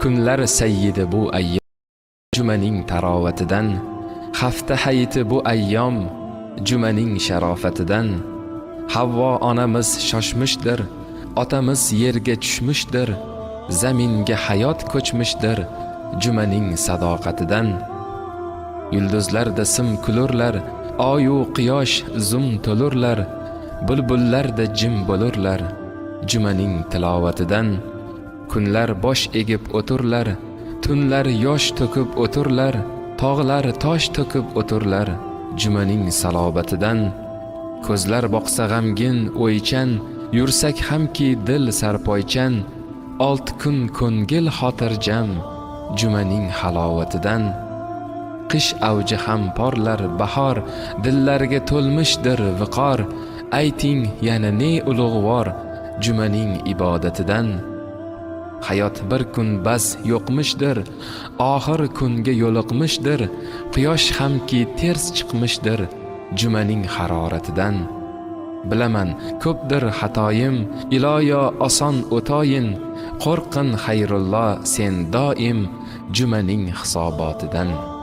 kunlar sayyidi bu ayyom jumaning tarovatidan hafta hayiti bu ayyom jumaning sharofatidan. Havvo onamiz shoshmishdir otamiz yerga tushmishdir zaminga hayot ko'chmishdir jumaning sadoqatidan. Yulduzlarda sim kulurlar oyu quyosh zum to'lurlar bulbullarda jim bo'lurlar jumaning tilovatidan. Kunlar bosh egib o'turlar tunlar yosh to'kib o'turlar tog'lar tosh to'kib o'turlar jumaning salobatidan ko'zlar boqsa g'amgin o'ychan yursak hamki dil sarpoychan olti kun ko'ngil xotirjam. Jumaning halovatidan qish avji ham porlar bahor dillarga to'lmishdir viqor. Ayting yana ne ulug'vor jumaning ibodatidan. Hayot bir kun bas yo'qmishdir oxir kunga yo'liqmishdir quyosh hamki ters chiqmishdir jumaning haroratidan. Bilaman ko'pdir xatoyim iloyo oson o'toyin qo'rqin xayrullo sen doim jumaning hisobotidan.